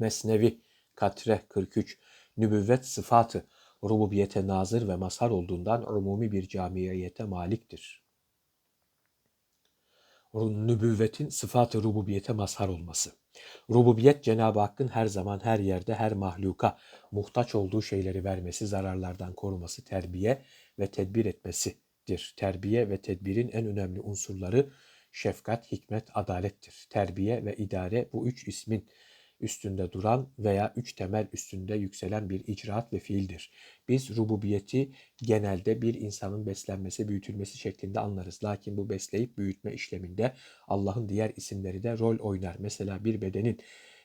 Mesnevi Katre 43 Nübüvvet sıfatı rububiyete nazır ve mazhar olduğundan umumi bir camiyete maliktir. Nübüvvetin sıfatı rububiyete mazhar olması. Rububiyet Cenab-ı Hakk'ın her zaman her yerde her mahluka muhtaç olduğu şeyleri vermesi, zararlardan koruması, terbiye ve tedbir etmesidir. Terbiye ve tedbirin en önemli unsurları şefkat, hikmet, adalettir. Terbiye ve idare bu üç ismin üstünde duran veya üç temel üstünde yükselen bir icraat ve fiildir. Biz rububiyeti genelde bir insanın beslenmesi, büyütülmesi şeklinde anlarız. Lakin bu besleyip büyütme işleminde Allah'ın diğer isimleri de rol oynar. Mesela bir bedenin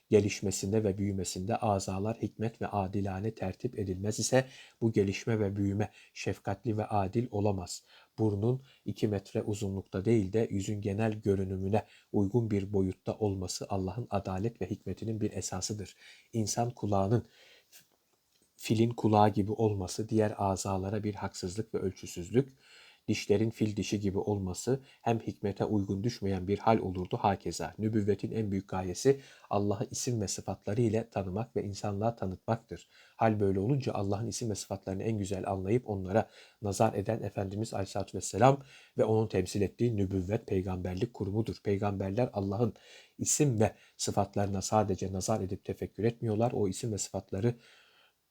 gelişmesinde ve büyümesinde azalar hikmet ve adilane tertip edilmez ise bu gelişme ve büyüme şefkatli ve adil olamaz. Burnun 2 metre uzunlukta değil de yüzün genel görünümüne uygun bir boyutta olması Allah'ın adalet ve hikmetinin bir esasıdır. İnsan kulağının filin kulağı gibi olması diğer azalara bir haksızlık ve ölçüsüzlük, dişlerin fil dişi gibi olması hem hikmete uygun düşmeyen bir hal olurdu hakeza. Nübüvvetin en büyük gayesi Allah'ı isim ve sıfatları ile tanımak ve insanlığa tanıtmaktır. Hal böyle olunca Allah'ın isim ve sıfatlarını en güzel anlayıp onlara nazar eden Efendimiz Aleyhisselatü Vesselam ve onun temsil ettiği nübüvvet peygamberlik kurumudur. Peygamberler Allah'ın isim ve sıfatlarına sadece nazar edip tefekkür etmiyorlar. O isim ve sıfatları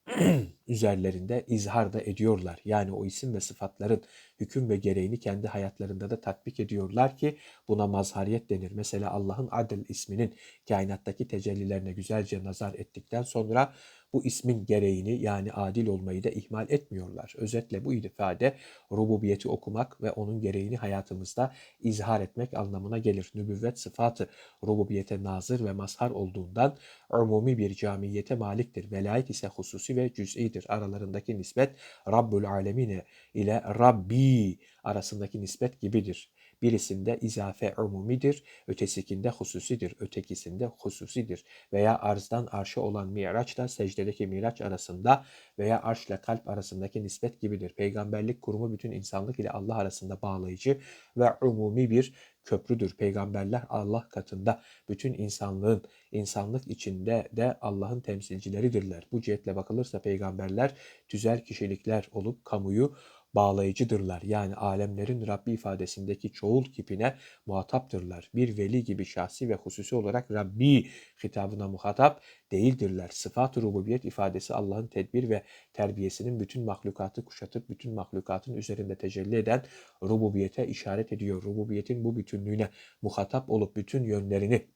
üzerlerinde izhar da ediyorlar. Yani o isim ve sıfatların hüküm ve gereğini kendi hayatlarında da tatbik ediyorlar ki buna mazhariyet denir. Mesela Allah'ın Adil isminin kainattaki tecellilerine güzelce nazar ettikten sonra bu ismin gereğini yani adil olmayı da ihmal etmiyorlar. Özetle bu ifade rububiyeti okumak ve onun gereğini hayatımızda izhar etmek anlamına gelir. Nübüvvet sıfatı rububiyete nazır ve mazhar olduğundan umumi bir camiyete maliktir. Velayet ise hususi ve cüz'idir. Aralarındaki nispet Rabbül Alemine ile Rabbi arasındaki nispet gibidir. Birisinde izafe umumidir, ötesikinde hususidir, ötekisinde hususidir. Veya arzdan arşa olan miraçla secdedeki miraç arasında veya arşla kalp arasındaki nispet gibidir. Peygamberlik kurumu bütün insanlık ile Allah arasında bağlayıcı ve umumi bir köprüdür. Peygamberler Allah katında bütün insanlığın, insanlık içinde de Allah'ın temsilcileridirler. Bu cihetle bakılırsa peygamberler tüzel kişilikler olup kamuyu bağlayıcıdırlar. Yani alemlerin Rabbi ifadesindeki çoğul kipine muhataptırlar. Bir veli gibi şahsi ve hususi olarak Rabbi hitabına muhatap değildirler. Sıfat-ı rububiyet ifadesi Allah'ın tedbir ve terbiyesinin bütün mahlukatı kuşatıp bütün mahlukatın üzerinde tecelli eden rububiyete işaret ediyor. Rububiyetin bu bütünlüğüne muhatap olup bütün yönlerini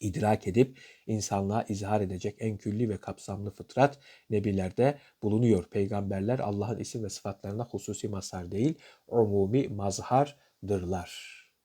idrak edip insanlığa izhar edecek en külli ve kapsamlı fıtrat nebilerde bulunuyor. Peygamberler Allah'ın isim ve sıfatlarına hususi mazhar değil, umumi mazhardırlar.